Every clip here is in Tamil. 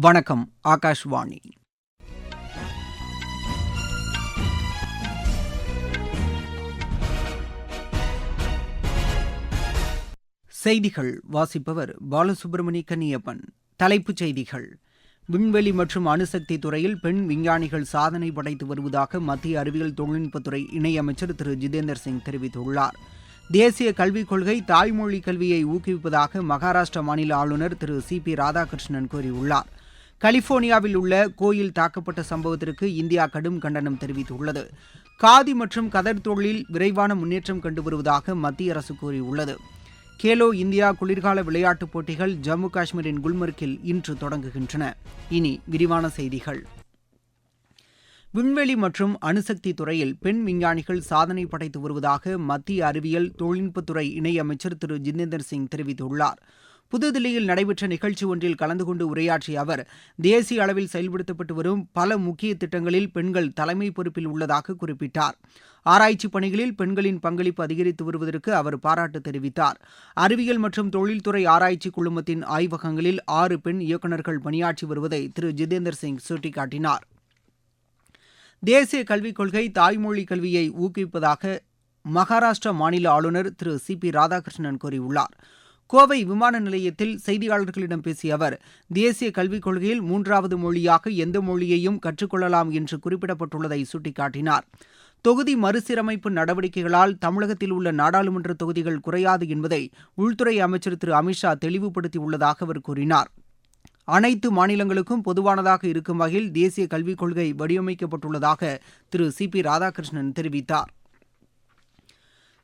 வணக்கம் ஆகாஷ்வாணி. செய்திகள் வாசிப்பவர் பாலசுப்ரமணி கன்னியப்பன். தலைப்புச் செய்திகள். விண்வெளி மற்றும் அணுசக்தி துறையில் பெண் விஞ்ஞானிகள் சாதனை படைத்து வருவதாக மத்திய அறிவியல் தொழில்நுட்பத்துறை இணையமைச்சர் திரு. ஜிதேந்தர் சிங் தெரிவித்துள்ளார். தேசிய கல்விக் கொள்கை தாய்மொழி கல்வியை ஊக்குவிப்பதாக மகாராஷ்டிரா மாநில ஆளுநர் திரு. சி. பி. ராதாகிருஷ்ணன் கூறியுள்ளார். கலிபோர்னியாவில் உள்ள கோயில் தாக்கப்பட்ட சம்பவத்திற்கு இந்தியா கடும் கண்டனம் தெரிவித்துள்ளது. காதி மற்றும் கதர் தொழிலில் விரைவான முன்னேற்றம் கண்டு வருவதாக மத்திய அரசு கூறியுள்ளது. கேலோ இந்தியா குளிர்கால விளையாட்டுப் போட்டிகள் ஜம்மு காஷ்மீரின் குல்மர்க்கில் இன்று தொடங்குகின்றன. இனி விரிவான செய்திகள். விண்வெளி மற்றும் அணுசக்தி துறையில் பெண் விஞ்ஞானிகள் சாதனை படைத்து வருவதாக மத்திய அறிவியல் தொழில்நுட்பத்துறை இணையமைச்சர் திரு ஜிதேந்தர் சிங் தெரிவித்துள்ளார். புதுதில்லியில் நடைபெற்ற நிகழ்ச்சி ஒன்றில் கலந்து கொண்டு உரையாற்றிய அவர் தேசிய அளவில் செயல்படுத்தப்பட்டு வரும் பல முக்கிய திட்டங்களில் பெண்கள் தலைமை பொறுப்பில் உள்ளதாக குறிப்பிட்டார். ஆராய்ச்சி பணிகளில் பெண்களின் பங்களிப்பு அதிகரித்து வருவதற்கு அவர் பாராட்டு தெரிவித்தார். அறிவியல் மற்றும் தொழில்துறை ஆராய்ச்சி குழுமத்தின் ஆய்வகங்களில் ஆறு பெண் இயக்குநர்கள் பணியாற்றி வருவதை திரு. ஜிதேந்தர் சிங் சுட்டிக்காட்டினார். தேசிய கல்விக் கொள்கை தாய்மொழி கல்வியை ஊக்குவிப்பதாக மகாராஷ்டிரா மாநில ஆளுநர் திரு. சி. பி. ராதாகிருஷ்ணன் கூறியுள்ளார். கோவை விமான நிலையத்தில் செய்தியாளர்களிடம் பேசிய அவர் தேசிய கல்விக் கொள்கையில் மூன்றாவது மொழியாக எந்த மொழியையும் கற்றுக்கொள்ளலாம் என்று குறிப்பிடப்பட்டுள்ளதை சுட்டிக்காட்டினார். தொகுதி மறுசீரமைப்பு நடவடிக்கைகளால் தமிழகத்தில் உள்ள நாடாளுமன்ற தொகுதிகள் குறையாது என்பதை உள்துறை அமைச்சர் திரு. அமித்ஷா தெளிவுபடுத்தியுள்ளதாக அவர் கூறினார். அனைத்து மாநிலங்களுக்கும் பொதுவானதாக இருக்கும் வகையில் தேசிய கல்விக் கொள்கை வடிவமைக்கப்பட்டுள்ளதாக திரு. சி. பி. ராதாகிருஷ்ணன் தெரிவித்தார்.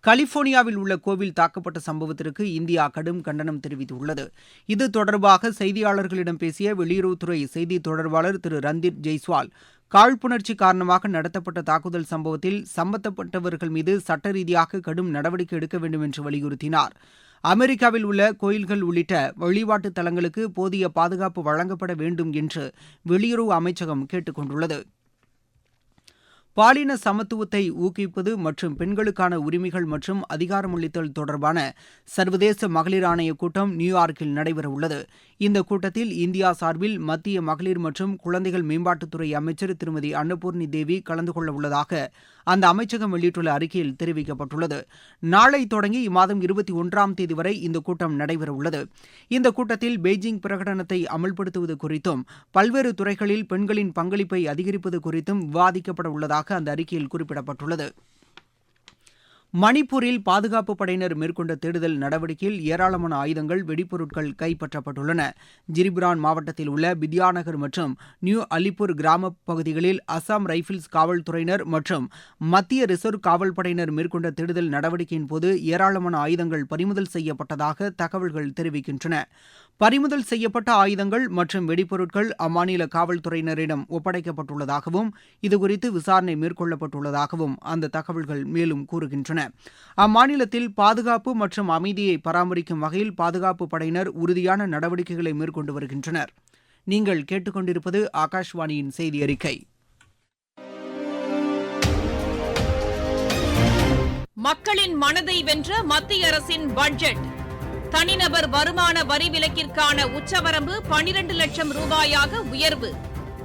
கலிபோர்னியாவில் உள்ள கோவில் தாக்கப்பட்ட சம்பவத்திற்கு இந்தியா கடும் கண்டனம் தெரிவித்துள்ளது. இது தொடர்பாக செய்தியாளர்களிடம் பேசிய வெளியுறவுத்துறை செய்தி தொடர்பாளர் திரு ரந்தீப் ஜெய்ஸ்வால் காழ்ப்புணர்ச்சி காரணமாக நடத்தப்பட்ட தாக்குதல் சம்பவத்தில் சம்பந்தப்பட்டவர்கள் மீது சட்ட ரீதியாக கடும் நடவடிக்கை எடுக்க வேண்டும் என்று வலியுறுத்தினார். அமெரிக்காவில் உள்ள கோயில்கள் உள்ளிட்ட வழிபாட்டு தலங்களுக்கு போதிய பாதுகாப்பு வழங்கப்பட வேண்டும் என்று வெளியுறவு அமைச்சகம் கேட்டுக் கொண்டுள்ளது. பாலின சமத்துவத்தை ஊக்குவிப்பது மற்றும் பெண்களுக்கான உரிமைகள் மற்றும் அதிகாரமளித்தல் தொடர்பான சர்வதேச மகளிர் ஆணைய கூட்டம் நியூயார்க்கில் நடைபெறவுள்ளது. இந்த கூட்டத்தில் இந்தியா சார்பில் மத்திய மகளிர் மற்றும் குழந்தைகள் மேம்பாட்டுத்துறை அமைச்சர் திருமதி அன்னபூர்ணி தேவி கலந்து கொள்ள உள்ளதாக அந்த அமைச்சகம் வெளியிட்டுள்ள அறிக்கையில் தெரிவிக்கப்பட்டுள்ளது. நாளை தொடங்கி இம்மாதம் இருபத்தி ஒன்றாம் தேதி வரை இந்த கூட்டம் நடைபெறவுள்ளது இந்த கூட்டத்தில் பெய்ஜிங் பிரகடனத்தை அமல்படுத்துவது குறித்தும் பல்வேறு துறைகளில் பெண்களின் பங்களிப்பை அதிகரிப்பது குறித்தும் விவாதிக்கப்பட உள்ளதாக அந்த அறிக்கையில் குறிப்பிடப்பட்டுள்ளது. மணிப்பூரில் பாதுகாப்பு படையினர் மேற்கொண்ட தேடுதல் நடவடிக்கையில் ஏராளமான ஆயுதங்கள் வெடிப்பொருட்கள் கைப்பற்றப்பட்டுள்ளன. ஜிரிபிரான் மாவட்டத்தில் உள்ள பித்யாநகர் மற்றும் நியூ அலிப்பூர் கிராம பகுதிகளில் அசாம் ரைபிள்ஸ் காவல்துறையினர் மற்றும் மத்திய ரிசர்வ் காவல்படையினர் மேற்கொண்ட தேடுதல் நடவடிக்கையின் போது ஏராளமான ஆயுதங்கள் பறிமுதல் செய்யப்பட்டதாக தகவல்கள் தெரிவிக்கின்றன. பறிமுதல் செய்யப்பட்ட ஆயுதங்கள் மற்றும் வெடிப்பொருட்கள் அம்மாநில காவல்துறையினரிடம் ஒப்படைக்கப்பட்டுள்ளதாகவும் இதுகுறித்து விசாரணை மேற்கொள்ளப்பட்டுள்ளதாகவும் அந்த தகவல்கள் மேலும் கூறுகின்றன. அம்மாநிலத்தில் பாதுகாப்பு மற்றும் அமைதியை பராமரிக்கும் வகையில் பாதுகாப்பு படையினர் உறுதியான நடவடிக்கைகளை மேற்கொண்டு வருகின்றனர். நீங்கள் கேட்டுக்கொண்டிருப்பது ஆகாஷ்வாணியின் செய்தி அறிக்கை. மக்களின் மனதை வென்ற மத்திய அரசின் பட்ஜெட். தனிநபர் வருமான வரி விலக்கிற்கான உச்சவரம்பு பனிரண்டு லட்சம் ரூபாயாக உயர்வு.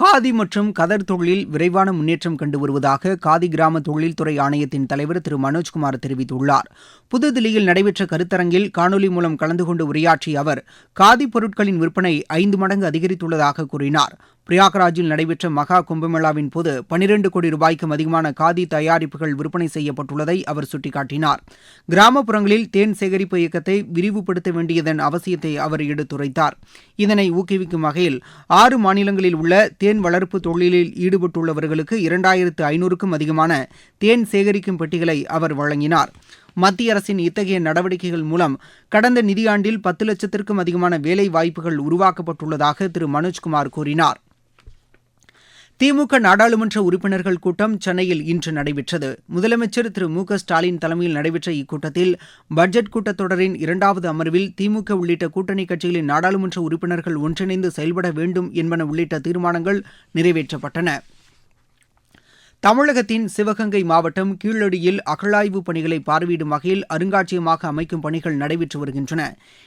காதி மற்றும் கதர் தொழிலில் விரைவான முன்னேற்றம் கண்டு வருவதாக காதி கிராம தொழில்துறை ஆணையத்தின் தலைவர் திரு. மனோஜ்குமார் தெரிவித்துள்ளார். புதுதில்லியில் நடைபெற்ற கருத்தரங்கில் காணொலி மூலம் கலந்து கொண்டு உரையாற்றிய அவர் காதி பொருட்களின் விற்பனை ஐந்து மடங்கு அதிகரித்துள்ளதாக கூறினார். பிரயாக்ராஜில் நடைபெற்ற மகா கும்பமேளாவின் போது பனிரண்டு கோடி ரூபாய்க்கும் அதிகமான காதி தயாரிப்புகள் விற்பனை செய்யப்பட்டுள்ளதை அவர் சுட்டிக்காட்டினார். கிராமப்புறங்களில் தேன் சேகரிப்பு இயக்கத்தை விரிவுபடுத்த வேண்டியதன் அவசியத்தை அவர் எடுத்துரைத்தார். இதனை ஊக்குவிக்கும் வகையில் ஆறு மாநிலங்களில் உள்ள தேன் தேன் வளர்ப்பு தொழிலில் ஈடுபட்டுள்ளவர்களுக்கு இரண்டாயிரத்து ஐநூறுக்கும் அதிகமான தேன் சேகரிக்கும் பெட்டிகளை அவர் வழங்கினார். மத்திய அரசின் இத்தகைய நடவடிக்கைகள் மூலம் கடந்த நிதியாண்டில் பத்து லட்சத்திற்கும் அதிகமான வேலை வாய்ப்புகள் உருவாக்கப்பட்டுள்ளதாக திரு. மனோஜ்குமார் கூறினார். திமுக நாடாளுமன்ற உறுப்பினர்கள் கூட்டம் சென்னையில் இன்று நடைபெற்றது. முதலமைச்சர் திரு மு க ஸ்டாலின் தலைமையில் நடைபெற்ற இக்கூட்டத்தில் பட்ஜெட் கூட்டத்தொடரின் இரண்டாவது அமர்வில் திமுக உள்ளிட்ட கூட்டணி கட்சிகளின் நாடாளுமன்ற உறுப்பினர்கள் ஒன்றிணைந்து செயல்பட வேண்டும் என்பன உள்ளிட்ட தீர்மானங்கள் நிறைவேற்றப்பட்டன. தமிழகத்தின் சிவகங்கை மாவட்டம் கீழடியில் அகழாய்வு பணிகளை பார்வையிடும் வகையில் அருங்காட்சியகமாக அமைக்கும் பணிகள் நடைபெற்று வருகின்றன.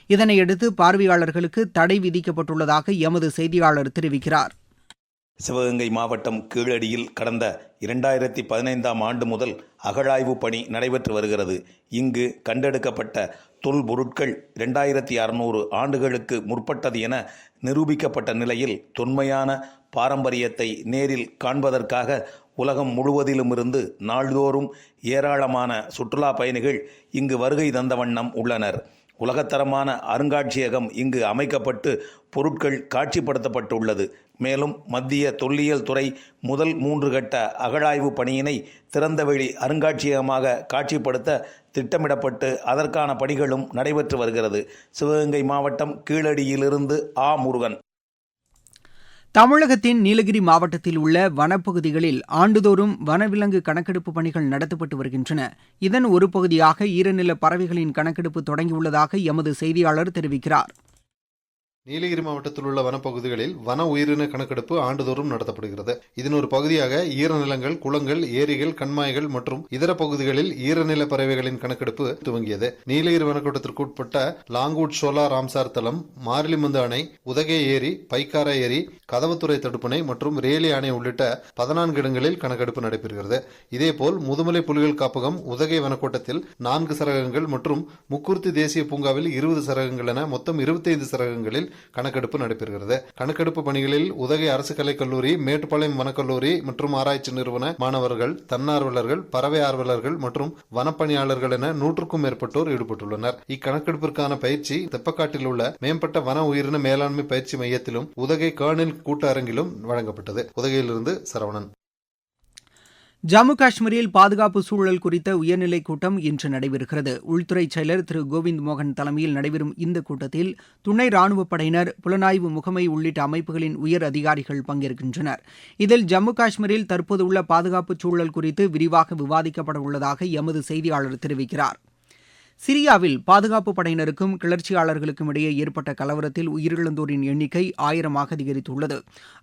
இதனையடுத்து பார்வையாளர்களுக்கு தடை விதிக்கப்பட்டுள்ளதாக எமது செய்தியாளர் தெரிவிக்கிறார். சிவகங்கை மாவட்டம் கீழடியில் கடந்த இரண்டாயிரத்தி பதினைந்தாம் ஆண்டு முதல் அகழாய்வு பணி நடைபெற்று வருகிறது. இங்கு கண்டெடுக்கப்பட்ட தொல்பொருட்கள் இரண்டாயிரத்தி அறுநூறு ஆண்டுகளுக்கு முற்பட்டது என நிரூபிக்கப்பட்ட நிலையில் தொன்மையான பாரம்பரியத்தை நேரில் காண்பதற்காக உலகம் முழுவதிலுமிருந்து நாள்தோறும் ஏராளமான சுற்றுலா பயணிகள் இங்கு வருகை தந்த வண்ணம் உள்ளனர். உலகத்தரமான அருங்காட்சியகம் இங்கு அமைக்கப்பட்டு பொருட்கள் காட்சிப்படுத்தப்பட்டுள்ளது. மேலும் மத்திய தொல்லியல் துறை முதல் மூன்று கட்ட அகழாய்வு பணியினை திறந்தவெளி அருங்காட்சியகமாக காட்சிப்படுத்த திட்டமிடப்பட்டு அதற்கான பணிகளும் நடைபெற்று வருகிறது. சிவகங்கை மாவட்டம் கீழடியிலிருந்து ஆ. முருகன். தமிழகத்தின் நீலகிரி மாவட்டத்தில் உள்ள வனப்பகுதிகளில் ஆண்டுதோறும் வனவிலங்கு கணக்கெடுப்பு பணிகள் நடத்தப்பட்டு வருகின்றன. இதன் ஒரு பகுதியாக ஈரநில பறவைகளின் கணக்கெடுப்பு தொடங்கியுள்ளதாக எமது செய்தியாளர் தெரிவிக்கிறார். நீலகிரி மாவட்டத்தில் உள்ள வனப்பகுதிகளில் வன உயிரின கணக்கெடுப்பு ஆண்டுதோறும் நடத்தப்படுகிறது. இதன் ஒரு பகுதியாக ஈரநிலங்கள் குளங்கள் ஏரிகள் கண்மாய்கள் மற்றும் இதர பகுதிகளில் ஈரநில பறவைகளின் கணக்கெடுப்பு துவங்கியது. நீலகிரி வனக்கூட்டத்திற்கு உட்பட்ட லாங்கூட் சோலா ராம்சார் தளம் மாரிலிமந்து அணை உதகை ஏரி பைக்காரா ஏரி கதவத்துறை தடுப்பணை மற்றும் ரேலி அணை உள்ளிட்ட பதினான்கு இடங்களில் கணக்கெடுப்பு நடைபெறுகிறது. இதேபோல் முதுமலை புலிகள் காப்பகம் உதகை வனக்கோட்டத்தில் நான்கு சரகங்கள் மற்றும் முக்குர்த்தி தேசிய பூங்காவில் இருபது சரகங்கள் என மொத்தம் இருபத்தைந்து சரகங்களில் கணக்கெடுப்பு நடைபெறுகிறது. கணக்கெடுப்பு பணிகளில் உதகை அரசு கலைக்கல்லூரி மேட்டுப்பாளையம் வனக்கல்லூரி மற்றும் ஆராய்ச்சி நிறுவன மாணவர்கள் தன்னார்வலர்கள் பறவை ஆர்வலர்கள் மற்றும் வனப்பணியாளர்கள் என நூற்றுக்கும் மேற்பட்டோர் ஈடுபட்டுள்ளனர். இக்கணக்கெடுப்பிற்கான பயிற்சி தெப்பக்காட்டில் உள்ள மேம்பட்ட வன உயிரின மேலாண்மை பயிற்சி மையத்திலும் உதகை கேர்னில் கூட்ட அரங்கிலும் வழங்கப்பட்டது. உதகையிலிருந்து சரவணன். ஜம்மு காஷ்மீரில் பாதுகாப்பு சூழல் குறித்த உயர்நிலைக் கூட்டம் இன்று நடைபெறுகிறது. உள்துறை செயலர் திரு கோவிந்த் மோகன் தலைமையில் நடைபெறும் இந்த கூட்டத்தில் துணை ராணுவப் படையினர் புலனாய்வு முகமை உள்ளிட்ட அமைப்புகளின் உயர் அதிகாரிகள் பங்கேற்கின்றனர். இதில் ஜம்மு காஷ்மீரில் தற்போதுள்ள பாதுகாப்பு சூழல் குறித்து விரிவாக விவாதிக்கப்பட உள்ளதாக எமது செய்தியாளர் தெரிவிக்கிறார். சிரியாவில் பாதுகாப்பு படையினருக்கும் கிளர்ச்சியாளர்களுக்கும் இடையே ஏற்பட்ட கலவரத்தில் உயிரிழந்தோரின் எண்ணிக்கை ஆயிரமாக அதிகரித்துள்ளது.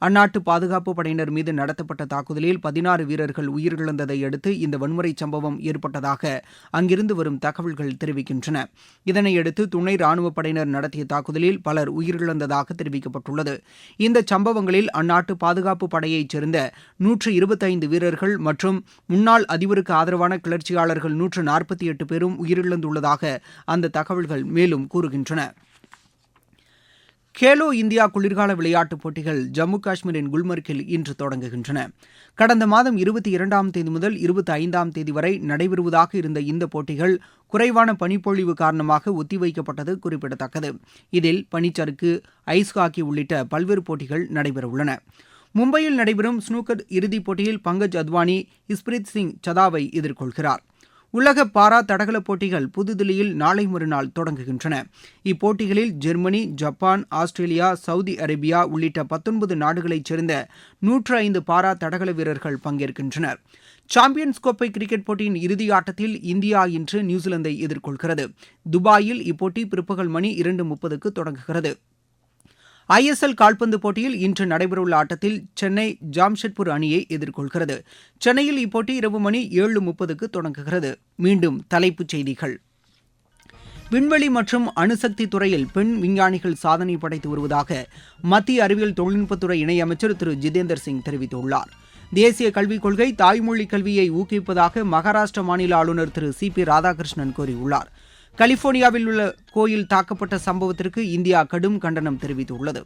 அந்நாட்டு பாதுகாப்பு படையினர் மீது நடத்தப்பட்ட தாக்குதலில் பதினாறு வீரர்கள் உயிரிழந்ததை அடுத்து இந்த வன்முறை சம்பவம் ஏற்பட்டதாக அங்கிருந்து வரும் தகவல்கள் தெரிவிக்கின்றன. இதனையடுத்து துணை ராணுவ படையினர் நடத்திய தாக்குதலில் பலர் உயிரிழந்ததாக தெரிவிக்கப்பட்டுள்ளது. இந்த சம்பவங்களில் அந்நாட்டு பாதுகாப்பு படையைச் சேர்ந்த நூற்று இருபத்தைந்து வீரர்கள் மற்றும் முன்னாள் அதிபருக்கு ஆதரவான கிளர்ச்சியாளர்கள் நூற்று நாற்பத்தி எட்டு பேரும் உயிரிழந்துள்ளதாக அந்த தகவல்கள் மேலும் கூறுகின்றன. கேலோ இந்தியா குளிர்கால விளையாட்டுப் போட்டிகள் ஜம்மு காஷ்மீரின் குல்மர்க்கில் இன்று தொடங்குகின்றன. கடந்த மாதம் இருபத்தி இரண்டாம் தேதி முதல் இருபத்தி ஐந்தாம் தேதி வரை நடைபெறுவதாக இருந்த இந்த போட்டிகள் குறைவான பனிப்பொழிவு காரணமாக ஒத்திவைக்கப்பட்டது குறிப்பிடத்தக்கது. இதில் பனிச்சறுக்கு ஐஸ் ஹாக்கி உள்ளிட்ட பல்வேறு போட்டிகள் நடைபெறவுள்ளன. மும்பையில் நடைபெறும் ஸ்னூக்கர் இறுதிப் போட்டியில் பங்கஜ் அத்வானி இஸ்பிரித் சிங் சதாவை எதிர்கொள்கிறார். உலக பாரா தடகள போட்டிகள் புதுதில்லியில் நாளை மறுநாள் தொடங்குகின்றன. இப்போட்டிகளில் Germany Japan Australia Saudi Arabia உள்ளிட்ட பத்தொன்பது நாடுகளைச் சேர்ந்த நூற்று ஐந்து பாரா தடகள வீரர்கள் பங்கேற்கின்றனர். சாம்பியன்ஸ் கோப்பை கிரிக்கெட் போட்டியின் இறுதி ஆட்டத்தில் இந்தியா இன்று நியூசிலாந்தை எதிர்கொள்கிறது. துபாயில் இப்போட்டி பிற்பகல் மணி இரண்டு முப்பதுக்கு தொடங்குகிறது. ஐஎஸ்எல் கால்பந்து போட்டியில் இன்று நடைபெறவுள்ள ஆட்டத்தில் சென்னை ஜாம்ஷெட்பூர் அணியை எதிர்கொள்கிறது. சென்னையில் இப்போட்டி இரவு மணி ஏழு முப்பதுக்கு தொடங்குகிறது. மீண்டும் தலைப்புச் செய்திகள். விண்வெளி மற்றும் அணுசக்தி துறையில் பெண் விஞ்ஞானிகள் சாதனை படைத்து வருவதாக மத்திய அறிவியல் தொழில்நுட்பத்துறை இணையமைச்சர் திரு ஜிதேந்தர் சிங் தெரிவித்துள்ளார். தேசிய கல்விக் கொள்கை தாய்மொழி கல்வியை ஊக்குவிப்பதாக மகாராஷ்டிர மாநில ஆளுநர் திரு சி பி ராதாகிருஷ்ணன் கூறியுள்ளார். கலிபோர்னியாவில் உள்ள கோயில் தாக்கப்பட்ட சம்பவத்திற்கு இந்தியா கடும் கண்டனம் தெரிவித்துள்ளது.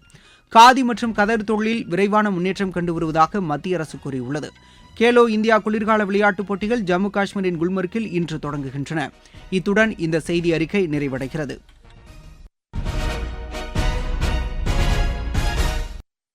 காதி மற்றும் கதர் தொழிலில் விரைவான முன்னேற்றம் கண்டு வருவதாக மத்திய அரசு கூறியுள்ளது. கேலோ இந்தியா குளிர்கால விளையாட்டுப் போட்டிகள் ஜம்மு காஷ்மீரின் குல்மர்க்கில் இன்று தொடங்குகின்றன. இத்துடன் இந்த செய்தி அறிக்கை நிறைவடைகிறது.